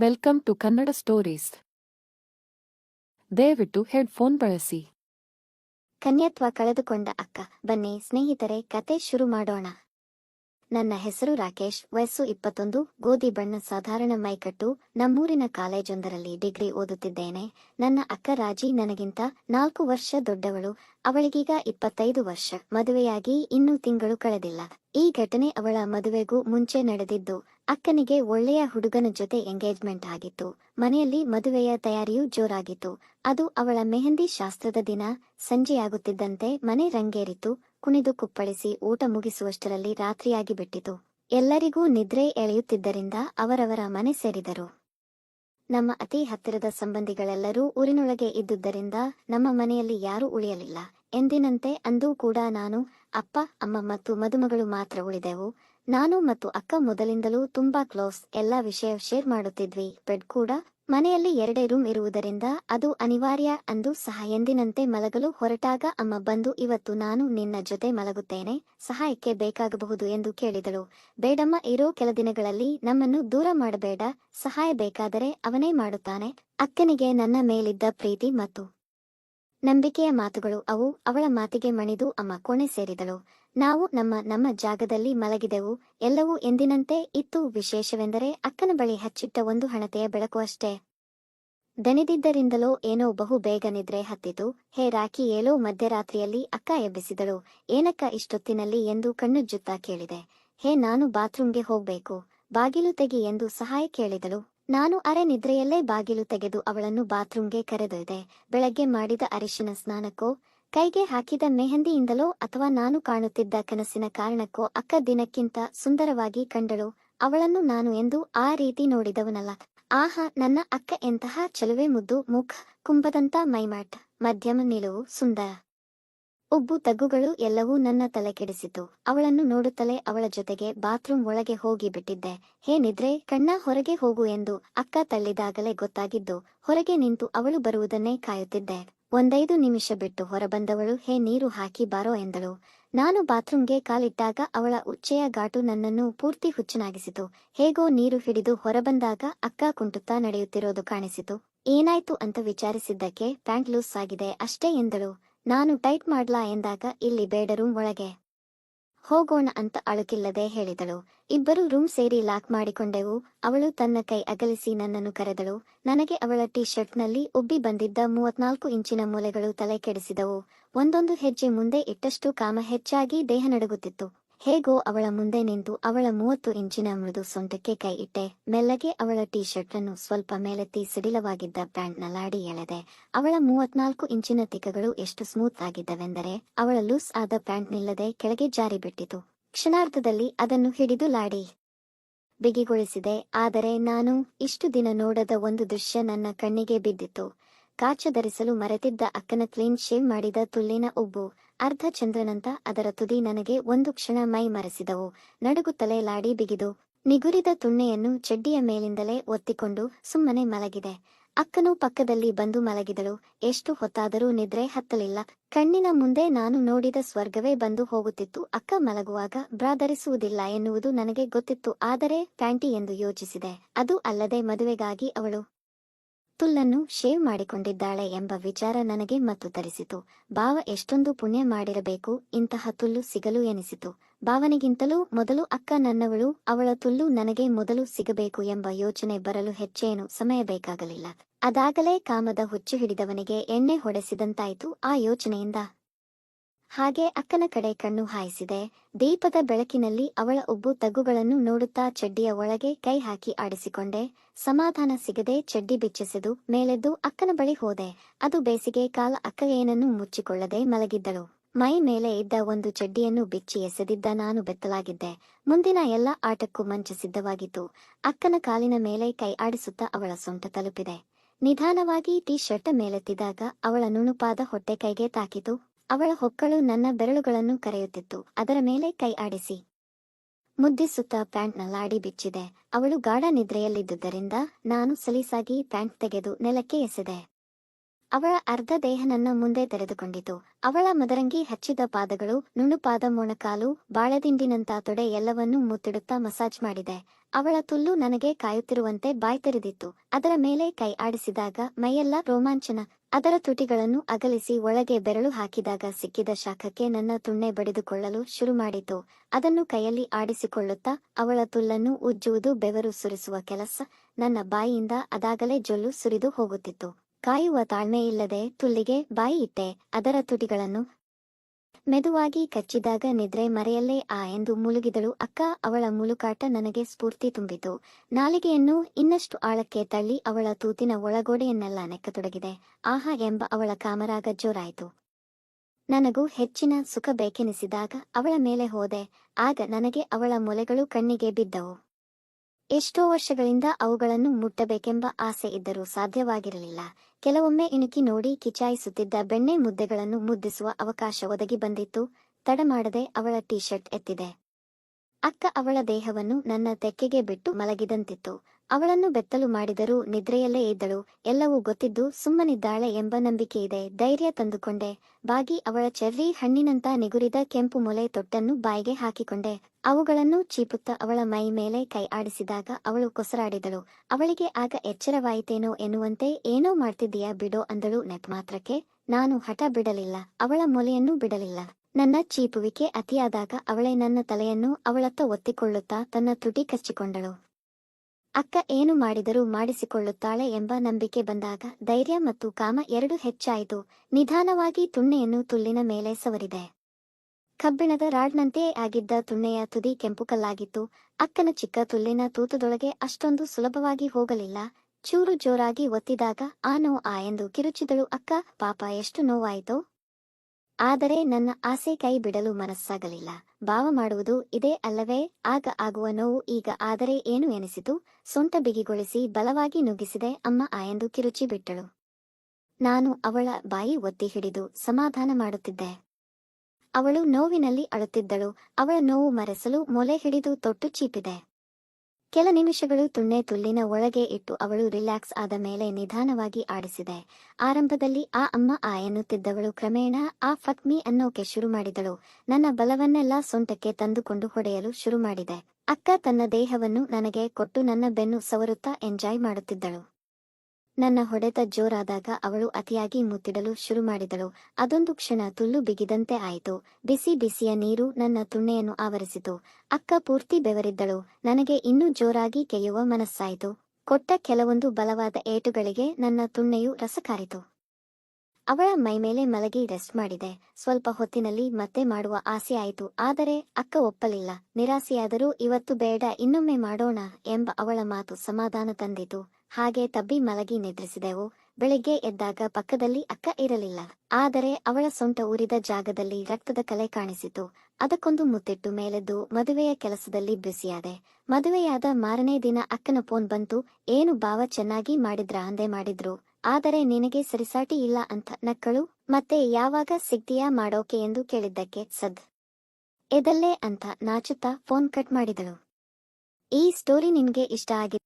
Welcome to Kannada stories ದಯವಿಟ್ಟು headphone ಬಳಸಿ. ಕನ್ಯತ್ವ ಕಳೆದುಕೊಂಡ ಅಕ್ಕ, ಬನ್ನಿ ಸ್ನೇಹಿತರೆ, ಕತೆ ಶುರು ಮಾಡೋಣ. ನನ್ನ ಹೆಸರು ರಾಕೇಶ್, ವಯಸ್ಸು ಇಪ್ಪತ್ತೊಂದು, ಗೋಧಿ ಬಣ್ಣ ಸಾಧಾರಣ ಮೈಕಟ್ಟು, ನಮ್ಮೂರಿನ ಕಾಲೇಜೊಂದರಲ್ಲಿ ಡಿಗ್ರಿ ಓದುತ್ತಿದ್ದೇನೆ. ನನ್ನ ಅಕ್ಕ ರಾಜಿ ನನಗಿಂತ ನಾಲ್ಕು ವರ್ಷ ದೊಡ್ಡವಳು, ಅವಳಿಗೀಗ ಇಪ್ಪತ್ತೈದು ವರ್ಷ, ಮದುವೆಯಾಗಿ ಇನ್ನೂ ತಿಂಗಳು ಕಳೆದಿಲ್ಲ. ಈ ಘಟನೆ ಅವಳ ಮದುವೆಗೂ ಮುಂಚೆ ನಡೆದಿದ್ದು ಅಕ್ಕನಿಗೆ ಒಳ್ಳೆಯ ಹುಡುಗನ ಜೊತೆ ಎಂಗೇಜ್ಮೆಂಟ್ ಆಗಿತ್ತು. ಮನೆಯಲ್ಲಿ ಮದುವೆಯ ತಯಾರಿಯೂ ಜೋರಾಗಿತ್ತು. ಅದು ಅವಳ ಮೆಹಂದಿ ಶಾಸ್ತ್ರದ ದಿನ ಸಂಜೆಯಾಗುತ್ತಿದ್ದಂತೆ ಮನೆ ರಂಗೇರಿತು ಕುಣಿದು ಕುಪ್ಪಳಿಸಿ ಊಟ ಮುಗಿಸುವಷ್ಟರಲ್ಲಿ ರಾತ್ರಿಯಾಗಿ ಬಿಟ್ಟಿತು. ಎಲ್ಲರಿಗೂ ನಿದ್ರೆ ಎಳೆಯುತ್ತಿದ್ದರಿಂದ ಅವರವರ ಮನೆ ಸೇರಿದರು. ನಮ್ಮ ಅತಿ ಹತ್ತಿರದ ಸಂಬಂಧಿಗಳೆಲ್ಲರೂ ಊರಿನೊಳಗೆ ಇದ್ದುದರಿಂದ ನಮ್ಮ ಮನೆಯಲ್ಲಿ ಯಾರೂ ಉಳಿಯಲಿಲ್ಲ. ಎಂದಿನಂತೆ ಅಂದೂ ಕೂಡ ನಾನು, ಅಪ್ಪ, ಅಮ್ಮ ಮತ್ತು ಮದುಮಗಳು ಮಾತ್ರ ಉಳಿದೆವು. ನಾನು ಮತ್ತು ಅಕ್ಕ ಮೊದಲಿಂದಲೂ ತುಂಬಾ ಕ್ಲೋಸ್ ಎಲ್ಲ ವಿಷಯ ಶೇರ್ ಮಾಡುತ್ತಿದ್ವಿ. ಬೆಡ್ ಕೂಡ ಮನೆಯಲ್ಲಿ ಎರಡೇ ರೂಮ್ ಇರುವುದರಿಂದ ಅದು ಅನಿವಾರ್ಯ ಅಂದು ಸಹ ಎಂದಿನಂತೆ ಮಲಗಲು ಹೊರಟಾಗ ಅಮ್ಮ ಬಂದು ಇವತ್ತು ನಾನು ನಿನ್ನ ಜೊತೆ ಮಲಗುತ್ತೇನೆ, ಸಹಾಯಕ್ಕೆ ಬೇಕಾಗಬಹುದು ಎಂದು ಕೇಳಿದಳು. ಬೇಡಮ್ಮ, ಇರೋ ಕೆಲ ದಿನಗಳಲ್ಲಿ ನಮ್ಮನ್ನು ದೂರ ಮಾಡಬೇಡ, ಸಹಾಯ ಬೇಕಾದರೆ ಅವನೇ ಮಾಡುತ್ತಾನೆ. ಅಕ್ಕನಿಗೆ ನನ್ನ ಮೇಲಿದ್ದ ಪ್ರೀತಿ ಮತ್ತು ನಂಬಿಕೆಯ ಮಾತುಗಳು ಅವು ಅವಳ ಮಾತಿಗೆ ಮಣಿದು ಅಮ್ಮ ಕೋಣೆ ಸೇರಿದಳು. ನಾವು ನಮ್ಮ ನಮ್ಮ ಜಾಗದಲ್ಲಿ ಮಲಗಿದೆವು. ಎಲ್ಲವೂ ಎಂದಿನಂತೆ ಇತ್ತು ವಿಶೇಷವೆಂದರೆ ಅಕ್ಕನ ಬಳಿ ಹಚ್ಚಿಟ್ಟ ಒಂದು ಹಣತೆಯ ಬೆಳಕು ಅಷ್ಟೇ. ದಣಿದಿದ್ದರಿಂದಲೋ ಏನೋ ಬಹು ಬೇಗ ನಿದ್ರೆ ಹತ್ತಿತು. ಹೇ ರಾಖಿ ಏಲೋ ಮಧ್ಯರಾತ್ರಿಯಲ್ಲಿ ಅಕ್ಕ ಎಬ್ಬಿಸಿದಳು. ಏನಕ್ಕ ಇಷ್ಟೊತ್ತಿನಲ್ಲಿ ಎಂದು ಕಣ್ಣುಜ್ಜುತ್ತಾ ಕೇಳಿದೆ. ಹೇ ನಾನು ಬಾತ್ರೂಮ್ಗೆ ಹೋಗ್ಬೇಕು. ಬಾಗಿಲು ತೆಗಿ ಎಂದು ಸಹಾಯ ಕೇಳಿದಳು. ನಾನು ಅರೆ ನಿದ್ರೆಯಲ್ಲೇ ಬಾಗಿಲು ತೆಗೆದು ಅವಳನ್ನು ಬಾತ್ರೂಮ್ಗೆ ಕರೆದೊಯ್ದೆ. ಬೆಳಗ್ಗೆ ಮಾಡಿದ ಅರಿಶಿನ ಸ್ನಾನಕ್ಕೋ, ಕೈಗೆ ಹಾಕಿದ ಮೆಹಂದಿಯಿಂದಲೋ ಅಥವಾ ನಾನು ಕಾಣುತ್ತಿದ್ದ ಕನಸಿನ ಕಾರಣಕ್ಕೋ ಅಕ್ಕ ದಿನಕ್ಕಿಂತ ಸುಂದರವಾಗಿ ಕಂಡಳು. ಅವಳನ್ನು ನಾನು ಎಂದು ಆ ರೀತಿ ನೋಡಿದವನಲ್ಲ. ಆಹಾ, ನನ್ನ ಅಕ್ಕ ಎಂತಹ ಚಲುವೆ ಮುದ್ದು, ಮುಖ ಕುಂಭದಂತ ಮೈಮಾಟ್ ಮಧ್ಯಮ ನಿಲುವು, ಸುಂದರ. ಉಬ್ಬು ತಗ್ಗುಗಳು ಎಲ್ಲವೂ ನನ್ನ ತಲೆ ಕೆಡಿಸಿತು. ಅವಳನ್ನು ನೋಡುತ್ತಲೇ ಅವಳ ಜೊತೆಗೆ ಬಾತ್ರೂಮ್ ಒಳಗೆ ಹೋಗಿ ಬಿಟ್ಟಿದ್ದೆ. ಹೇ ನಿದ್ರೆ, ಕಣ್ಣ ಹೊರಗೆ ಹೋಗು ಎಂದು ಅಕ್ಕ ತಳ್ಳಿದಾಗಲೇ ಗೊತ್ತಾಗಿದ್ದು, ಹೊರಗೆ ನಿಂತು ಅವಳು ಬರುವುದನ್ನೇ ಕಾಯುತ್ತಿದ್ದೆ. ಒಂದೈದು ನಿಮಿಷ ಬಿಟ್ಟು ಹೊರಬಂದವಳು, ಹೇ ನೀರು ಹಾಕಿ ಬಾರೋ ಎಂದಳು. ನಾನು ಬಾತ್ರೂಮ್ಗೆ ಕಾಲಿಟ್ಟಾಗ ಅವಳ ಉಚ್ಚೆಯ ಘಾಟು ನನ್ನನ್ನು ಪೂರ್ತಿ ಹುಚ್ಚನಾಗಿಸಿತು. ಹೇಗೋ ನೀರು ಹಿಡಿದು ಹೊರಬಂದಾಗ ಅಕ್ಕ ಕುಂಟುತ್ತಾ ನಡೆಯುತ್ತಿರೋದು ಕಾಣಿಸಿತು. ಏನಾಯ್ತು ಅಂತ ವಿಚಾರಿಸಿದ್ದಕ್ಕೆ ಪ್ಯಾಂಟ್ ಲೂಸ್ ಆಗಿದೆ ಅಷ್ಟೇ ಎಂದಳು. ನಾನು ಟೈಟ್ ಮಾಡ್ಲಾ ಎಂದಾಗ ಇಲ್ಲಿ ಬೇಡ ರೂಮ್ ಒಳಗೆ. ಹೋಗೋಣ ಅಂತ ಅಳುಕಿಲ್ಲದೆ ಹೇಳಿದಳು. ಇಬ್ಬರು ರೂಮ್ ಸೇರಿ ಲಾಕ್ ಮಾಡಿಕೊಂಡೆವು. ಅವಳು ತನ್ನ ಕೈ ಅಗಲಿಸಿ ನನ್ನನ್ನು ಕರೆದಳು. ನನಗೆ ಅವಳ ಟೀ ಶರ್ಟ್ನಲ್ಲಿ ಉಬ್ಬಿ ಬಂದಿದ್ದ ಮೂವತ್ನಾಲ್ಕು ಇಂಚಿನ ಮೂಲೆಗಳು ತಲೆ ಕೆಡಿಸಿದವು. ಒಂದೊಂದು ಹೆಜ್ಜೆ ಮುಂದೆ ಇಟ್ಟಷ್ಟು ಕಾಮ ಹೆಚ್ಚಾಗಿ ದೇಹ ನಡುಗುತ್ತಿತ್ತು. ಹೇಗೋ ಅವಳ ಮುಂದೆ ನಿಂತು ಅವಳ ಮೂವತ್ತು ಇಂಚಿನ ಮೃದು ಸೊಂಟಕ್ಕೆ ಕೈ ಇಟ್ಟೆ. ಮೆಲ್ಲಗೆ ಅವಳ ಟೀ ಶರ್ಟ್ ಅನ್ನು ಸ್ವಲ್ಪ ಮೇಲೆತ್ತಿ ಸಿಡಿಲವಾಗಿದ್ದ ಪ್ಯಾಂಟ್ನ ಲಾಡಿ ಎಳೆದೆ. ಅವಳ ಮೂವತ್ನಾಲ್ಕು ಇಂಚಿನ ತಿಕ್ಕಗಳು ಎಷ್ಟು ಸ್ಮೂತ್ ಆಗಿದ್ದವೆಂದರೆ, ಅವಳ ಲೂಸ್ ಆದ ಪ್ಯಾಂಟ್ ನಿಲ್ಲದೆ ಕೆಳಗೆ ಜಾರಿ ಬಿಟ್ಟಿತು. ಕ್ಷಣಾರ್ಧದಲ್ಲಿ ಅದನ್ನು ಹಿಡಿದು ಲಾಡಿ ಬಿಗಿಗೊಳಿಸಿದೆ. ಆದರೆ ನಾನು ಇಷ್ಟು ದಿನ ನೋಡದ ಒಂದು ದೃಶ್ಯ ನನ್ನ ಕಣ್ಣಿಗೆ ಬಿದ್ದಿತ್ತು. ಕಾಚ ಧರಿಸಲು ಮರೆತಿದ್ದ ಅಕ್ಕನ ಕ್ಲೀನ್ ಶೇವ್ ಮಾಡಿದ ತುಲ್ಲಿನ ಉಬ್ಬು. ಅರ್ಧ ಚಂದ್ರನಂತ ಅದರ ತುದಿ ನನಗೆ ಒಂದು ಕ್ಷಣ ಮೈ ಮರೆಸಿದವು. ನಡುಗುತ್ತಲೇ ಲಾಡಿ ಬಿಗಿದು ನಿಗುರಿದ ತುಣ್ಣೆಯನ್ನು ಚಡ್ಡಿಯ ಮೇಲಿಂದಲೇ ಒತ್ತಿಕೊಂಡು ಸುಮ್ಮನೆ ಮಲಗಿದೆ. ಅಕ್ಕನು ಪಕ್ಕದಲ್ಲಿ ಬಂದು ಮಲಗಿದಳು. ಎಷ್ಟು ಹೊತ್ತಾದರೂ ನಿದ್ರೆ ಹತ್ತಲಿಲ್ಲ. ಕಣ್ಣಿನ ಮುಂದೆ ನಾನು ನೋಡಿದ ಸ್ವರ್ಗವೇ ಬಂದು ಹೋಗುತ್ತಿತ್ತು. ಅಕ್ಕ ಮಲಗುವಾಗ ಬ್ರಾ ಧರಿಸುವುದಿಲ್ಲ ಎನ್ನುವುದು ನನಗೆ ಗೊತ್ತಿತ್ತು. ಆದರೆ ಪ್ಯಾಂಟಿ ಎಂದು ಯೋಚಿಸಿದೆ. ಅದು ಅಲ್ಲದೆ ಮದುವೆಗಾಗಿ ಅವಳು ತುಲ್ಲನ್ನು ಶೇವ್ ಮಾಡಿಕೊಂಡಿದ್ದಾಳೆ ಎಂಬ ವಿಚಾರ ನನಗೆ ಮತ್ತು ತರಿಸಿತು. ಭಾವ ಎಷ್ಟೊಂದು ಪುಣ್ಯ ಮಾಡಿರಬೇಕು, ಇಂತಹ ತುಲ್ಲು ಸಿಗಲು ಎನಿಸಿತು. ಭಾವನಿಗಿಂತಲೂ ಮೊದಲು ಅಕ್ಕ ನನ್ನವಳು, ಅವಳ ತುಲ್ಲು ನನಗೆ ಮೊದಲು ಸಿಗಬೇಕು ಎಂಬ ಯೋಚನೆ ಬರಲು ಹೆಚ್ಚೇನು ಸಮಯ ಬೇಕಾಗಲಿಲ್ಲ. ಅದಾಗಲೇ ಕಾಮದ ಹುಚ್ಚು ಹಿಡಿದವನಿಗೆ ಎಣ್ಣೆ ಹೊಡೆಸಿದಂತಾಯಿತು ಆ ಯೋಚನೆಯಿಂದ. ಹಾಗೆ ಅಕ್ಕನ ಕಡೆ ಕಣ್ಣು ಹಾಯಿಸಿದೆ. ದೀಪದ ಬೆಳಕಿನಲ್ಲಿ ಅವಳ ಉಬ್ಬು ತಗ್ಗುಗಳನ್ನು ನೋಡುತ್ತಾ ಚಡ್ಡಿಯ ಒಳಗೆ ಕೈ ಹಾಕಿ ಆಡಿಸಿಕೊಂಡೆ. ಸಮಾಧಾನ ಸಿಗದೆ ಚಡ್ಡಿ ಬಿಚ್ಚಿಸೆದು ಮೇಲೆದ್ದು ಅಕ್ಕನ ಬಳಿ ಹೋದೆ. ಅದು ಬೇಸಿಗೆ ಕಾಲ ಅಕ್ಕ ಏನನ್ನೂ ಮುಚ್ಚಿಕೊಳ್ಳದೆ ಮಲಗಿದ್ದಳು. ಮೈ ಮೇಲೆ ಇದ್ದ ಒಂದು ಚಡ್ಡಿಯನ್ನು ಬಿಚ್ಚಿ ಎಸೆದಿದ್ದ ನಾನು ಬೆತ್ತಲಾಗಿದ್ದೆ. ಮುಂದಿನ ಎಲ್ಲ ಆಟಕ್ಕೂ ಮಂಚ ಸಿದ್ಧವಾಗಿತ್ತು. ಅಕ್ಕನ ಕಾಲಿನ ಮೇಲೆ ಕೈ ಆಡಿಸುತ್ತಾ ಅವಳ ಸೊಂಟ ತಲುಪಿದೆ. ನಿಧಾನವಾಗಿ ಟೀ ಶರ್ಟ್ ಮೇಲೆತ್ತಿದಾಗ ಅವಳ ನುಣುಪಾದ ಹೊಟ್ಟೆ ಕೈಗೆ ತಾಕಿತು. ಅವಳ ಹೊಕ್ಕಳು ನನ್ನ ಬೆರಳುಗಳನ್ನು ಕರೆಯುತ್ತಿತ್ತು. ಅದರ ಮೇಲೆ ಕೈ ಆಡಿಸಿ. ಮುದ್ದಿಸುತ್ತಾ ಪ್ಯಾಂಟ್ನ ಲಾಡಿ ಬಿಚ್ಚಿದೆ. ಅವಳು ಗಾಢ ನಿದ್ರೆಯಲ್ಲಿದ್ದುದರಿಂದ ನಾನು ಸಲೀಸಾಗಿ ಪ್ಯಾಂಟ್ ತೆಗೆದು ನೆಲಕ್ಕೆ ಎಸೆದೆ. ಅವಳ ಅರ್ಧ ದೇಹ ನನ್ನ ಮುಂದೆ ತೆರೆದುಕೊಂಡಿತು. ಅವಳ ಮದರಂಗಿ ಹಚ್ಚಿದ ಪಾದಗಳು ನುಣುಪಾದ ಮೊಣಕಾಲು ಬಾಳೆದಿಂಡಿನಂತ ತೊಡೆ ಎಲ್ಲವನ್ನೂ ಮುತ್ತಿಡುತ್ತಾ ಮಸಾಜ್ ಮಾಡಿದೆ. ಅವಳ ತುಲ್ಲು ನನಗೆ ಕಾಯುತ್ತಿರುವಂತೆ ಬಾಯ್ ತೆರೆದಿತ್ತು. ಅದರ ಮೇಲೆ ಕೈ ಆಡಿಸಿದಾಗ ಮೈಯೆಲ್ಲ ರೋಮಾಂಚನ ಅದರ ತುಟಿಗಳನ್ನು ಅಗಲಿಸಿ ಒಳಗೆ ಬೆರಳು ಹಾಕಿದಾಗ ಸಿಕ್ಕಿದ ಶಾಖಕ್ಕೆ ನನ್ನ ತುಣ್ಣೆ ಬಡಿದುಕೊಳ್ಳಲು ಶುರು ಮಾಡಿತು. ಅದನ್ನು ಕೈಯಲ್ಲಿ ಆಡಿಸಿಕೊಳ್ಳುತ್ತಾ ಅವಳ ತುಲ್ಲನ್ನು ಉಜ್ಜುವುದು ಬೆವರು ಸುರಿಸುವ ಕೆಲಸ ನನ್ನ ಬಾಯಿಯಿಂದ ಅದಾಗಲೇ ಜೊಲ್ಲು ಸುರಿದು ಹೋಗುತ್ತಿತ್ತು. ಕಾಯುವ ತಾಳ್ಮೆ ಇಲ್ಲದೆ ತುಲ್ಲಿಗೆ ಬಾಯಿ ಇಟ್ಟೆ. ಅದರ ತುಟಿಗಳನ್ನು ಮೆದುವಾಗಿ ಕಚ್ಚಿದಾಗ ನಿದ್ರೆ ಮರೆಯಲ್ಲೇ ಆ ಎಂದು ಮುಳುಗಿದಳು. ಅಕ್ಕ, ಅವಳ ಮುಳುಕಾಟ ನನಗೆ ಸ್ಫೂರ್ತಿ ತುಂಬಿತು. ನಾಲಿಗೆಯನ್ನು ಇನ್ನಷ್ಟು ಆಳಕ್ಕೆ ತಳ್ಳಿ ಅವಳ ತೂತಿನ ಒಳಗೋಡೆಯನ್ನೆಲ್ಲ ನೆಕ್ಕತೊಡಗಿದೆ. ಆಹಾ ಎಂಬ ಅವಳ ಕಾಮರಾಗ ಜೋರಾಯಿತು. ನನಗೂ ಹೆಚ್ಚಿನ ಸುಖ ಬೇಕೆನಿಸಿದಾಗ ಅವಳ ಮೇಲೆ ಹೋದೆ. ಆಗ ನನಗೆ ಅವಳ ಮೊಲೆಗಳು ಕಣ್ಣಿಗೆ ಬಿದ್ದವು. ಎಷ್ಟೋ ವರ್ಷಗಳಿಂದ ಅವುಗಳನ್ನು ಮುಟ್ಟಬೇಕೆಂಬ ಆಸೆ ಇದ್ದರೂ ಸಾಧ್ಯವಾಗಿರಲಿಲ್ಲ. ಕೆಲವೊಮ್ಮೆ ಇಣುಕಿ ನೋಡಿ ಕಿಚಾಯಿಸುತ್ತಿದ್ದ ಬೆಣ್ಣೆ ಮುದ್ದೆಗಳನ್ನು ಮುದ್ದಿಸುವ ಅವಕಾಶ ಒದಗಿ ಬಂದಿತ್ತು. ತಡಮಾಡದೆ ಅವಳ ಟೀ ಶರ್ಟ್ ಎತ್ತಿದೆ. ಅಕ್ಕ ಅವಳ ದೇಹವನ್ನು ನನ್ನ ತೆಕ್ಕೆಗೆ ಬಿಟ್ಟು ಮಲಗಿದಂತಿತ್ತು. ಅವಳನ್ನು ಬೆತ್ತಲು ಮಾಡಿದರೂ ನಿದ್ರೆಯಲ್ಲೇ ಇದ್ದಳು ಎಲ್ಲವೂ ಗೊತ್ತಿದ್ದು ಸುಮ್ಮನಿದ್ದಾಳೆ ಎಂಬ ನಂಬಿಕೆ ಇದೆ. ಧೈರ್ಯ ತಂದುಕೊಂಡೆ. ಬಾಗಿ ಅವಳ ಚೆರ್ರಿ ಹಣ್ಣಿನಂತ ನಿಗುರಿದ ಕೆಂಪು ಮೊಲೆ ತೊಟ್ಟನ್ನು ಬಾಯಿಗೆ ಹಾಕಿಕೊಂಡೆ. ಅವುಗಳನ್ನು ಚೀಪುತ್ತ ಅವಳ ಮೈ ಮೇಲೆ ಕೈ ಆಡಿಸಿದಾಗ ಅವಳು ಕೊಸರಾಡಿದಳು. ಅವಳಿಗೆ ಆಗ ಎಚ್ಚರವಾಯಿತೇನೋ ಎನ್ನುವಂತೆ ಏನೋ ಮಾಡ್ತಿದ್ದೀಯಾ ಬಿಡೋ ಅಂದಳು ನೆಪ್ ಮಾತ್ರಕ್ಕೆ. ನಾನು ಹಠ ಬಿಡಲಿಲ್ಲ. ಅವಳ ಮೊಲೆಯನ್ನು ಬಿಡಲಿಲ್ಲ. ನನ್ನ ಚೀಪುವಿಕೆ ಅತಿಯಾದಾಗ ಅವಳೇ ನನ್ನ ತಲೆಯನ್ನು ಅವಳತ್ತ ಒತ್ತಿಕೊಳ್ಳುತ್ತಾ ತನ್ನ ತುಟಿ ಕಚ್ಚಿಕೊಂಡಳು. ಅಕ್ಕ ಏನು ಮಾಡಿದರೂ ಮಾಡಿಸಿಕೊಳ್ಳುತ್ತಾಳೆ ಎಂಬ ನಂಬಿಕೆ ಬಂದಾಗ ಧೈರ್ಯ ಮತ್ತು ಕಾಮ ಎರಡು ಹೆಚ್ಚಾಯಿತು. ನಿಧಾನವಾಗಿ ತುಣ್ಣೆಯನ್ನು ತುಲ್ಲಿನ ಮೇಲೆ ಸವರಿದೆ. ಕಬ್ಬಿಣದ ರಾಡ್ನಂತೆಯೇ ಆಗಿದ್ದ ತುಣ್ಣೆಯ ತುದಿ ಕೆಂಪು ಕಲ್ಲಾಗಿತ್ತು. ಅಕ್ಕನ ಚಿಕ್ಕ ತುಳ್ಳಿನ ತೂತದೊಳಗೆ ಅಷ್ಟೊಂದು ಸುಲಭವಾಗಿ ಹೋಗಲಿಲ್ಲ. ಚೂರು ಜೋರಾಗಿ ಒತ್ತಿದಾಗ, ಆ ನೋ, ಆ ಎಂದು ಕಿರುಚಿದಳು. ಅಕ್ಕ, ಪಾಪ, ಎಷ್ಟು ನೋವಾಯಿತೋ? ಆದರೆ ನನ್ನ ಆಸೆ ಕೈ ಬಿಡಲು ಮನಸ್ಸಾಗಲಿಲ್ಲ. ಭಾವ ಮಾಡುವುದು ಇದೇ ಅಲ್ಲವೇ? ಆಗ ಆಗುವ ನೋವು ಈಗ ಆದರೆ ಏನು ಎನಿಸಿತು? ಸೊಂಟ ಬಿಗಿಗೊಳಿಸಿ ಬಲವಾಗಿ ನುಗ್ಗಿಸಿದೆ ಅಮ್ಮ ಆಯೆಂದು ಕಿರುಚಿ ಬಿಟ್ಟಳು. ನಾನು ಅವಳ ಬಾಯಿ ಒತ್ತಿ ಹಿಡಿದು ಸಮಾಧಾನ ಮಾಡುತ್ತಿದ್ದೆ. ಅವಳು ನೋವಿನಲ್ಲಿ ಅಳುತ್ತಿದ್ದಳು. ಅವಳ ನೋವು ಮರೆಸಲು ಮೊಲೆ ಹಿಡಿದು ತೊಟ್ಟು ಚೀಪಿದೆ. ಕೆಲ ನಿಮಿಷಗಳು ತುಣ್ಣೆ ತುಲ್ಲಿನ ಒಳಗೆ ಇಟ್ಟು ಅವಳು ರಿಲ್ಯಾಕ್ಸ್ ಆದ ಮೇಲೆ ನಿಧಾನವಾಗಿ ಆಡಿಸಿದೆ. ಆರಂಭದಲ್ಲಿ ಆ ಅಮ್ಮ ಆ ಎನ್ನುತ್ತಿದ್ದವಳು ಕ್ರಮೇಣ, ಆ ಫಕ್ಮಿ ಅನ್ನೋಕೆ ಶುರು ಮಾಡಿದಳು. ನನ್ನ ಬಲವನ್ನೆಲ್ಲ ಸೊಂಟಕ್ಕೆ ತಂದುಕೊಂಡು ಹೊಡೆಯಲು ಶುರು ಮಾಡಿದೆ. ಅಕ್ಕ ತನ್ನ ದೇಹವನ್ನು ನನಗೆ ಕೊಟ್ಟು ನನ್ನ ಬೆನ್ನು ಸವರುತ್ತಾ ಎಂಜಾಯ್ ಮಾಡುತ್ತಿದ್ದಳು. ನನ್ನ ಹೊಡೆತ ಜೋರಾದಾಗ ಅವಳು ಅತಿಯಾಗಿ ಮುತ್ತಿಡಲು ಶುರು ಮಾಡಿದಳು. ಅದೊಂದು ಕ್ಷಣ ತುಲ್ಲು ಬಿಗಿದಂತೆ ಆಯಿತು. ಬಿಸಿ ಬಿಸಿಯ ನೀರು ನನ್ನ ತುಣ್ಣೆಯನ್ನು ಆವರಿಸಿತು. ಅಕ್ಕ ಪೂರ್ತಿ ಬೆವರಿದ್ದಳು. ನನಗೆ ಇನ್ನೂ ಜೋರಾಗಿ ಕೆಯುವ ಮನಸ್ಸಾಯಿತು. ಕೊಟ್ಟ ಕೆಲವೊಂದು ಬಲವಾದ ಏಟುಗಳಿಗೆ ನನ್ನ ತುಣ್ಣೆಯು ರಸಕಾರಿತು. ಅವಳ ಮೈಮೇಲೆ ಮಲಗಿ ರೆಸ್ಟ್ ಮಾಡಿದೆ. ಸ್ವಲ್ಪ ಹೊತ್ತಿನಲ್ಲಿ ಮತ್ತೆ ಮಾಡುವ ಆಸೆ ಆಯಿತು. ಆದರೆ ಅಕ್ಕ ಒಪ್ಪಲಿಲ್ಲ. ನಿರಾಸೆಯಾದರೂ ಇವತ್ತು ಬೇಡ, ಇನ್ನೊಮ್ಮೆ ಮಾಡೋಣ ಎಂಬ ಅವಳ ಮಾತು ಸಮಾಧಾನ ತಂದಿತು. ಹಾಗೆ ತಬ್ಬಿ ಮಲಗಿ ನಿದ್ರಿಸಿದೆವು. ಬೆಳಿಗ್ಗೆ ಎದ್ದಾಗ ಪಕ್ಕದಲ್ಲಿ ಅಕ್ಕ ಇರಲಿಲ್ಲ. ಆದರೆ ಅವಳ ಸೊಂಟ ಊರಿದ ಜಾಗದಲ್ಲಿ ರಕ್ತದ ಕಲೆ ಕಾಣಿಸಿತು. ಅದಕ್ಕೊಂದು ಮುತ್ತಿಟ್ಟು ಮೇಲೆದ್ದು ಮದುವೆಯ ಕೆಲಸದಲ್ಲಿ ಬ್ಯುಸಿಯಾದೆ. ಮದುವೆಯಾದ ಮಾರನೇ ದಿನ ಅಕ್ಕನ ಫೋನ್ ಬಂತು. ಏನು ಬಾವ ಚೆನ್ನಾಗಿ ಮಾಡಿದ್ರ ಅಂದೆ ಮಾಡಿದ್ರು. ಆದರೆ ನಿನಗೆ ಸರಿಸಾಟಿ ಇಲ್ಲ ಅಂತ ನಕ್ಕಳು, ಮತ್ತೆ ಯಾವಾಗ ಸಿಗ್ತೀಯಾ ಮಾಡೋಕೆ ಎಂದು ಕೇಳಿದ್ದಕ್ಕೆ ಸದ್. ಎದಲ್ಲೇ ಅಂತ ನಾಚುತ್ತಾ ಫೋನ್ ಕಟ್ ಮಾಡಿದಳು. ಈ ಸ್ಟೋರಿ ನಿನ್ಗೆ ಇಷ್ಟ ಆಗಿ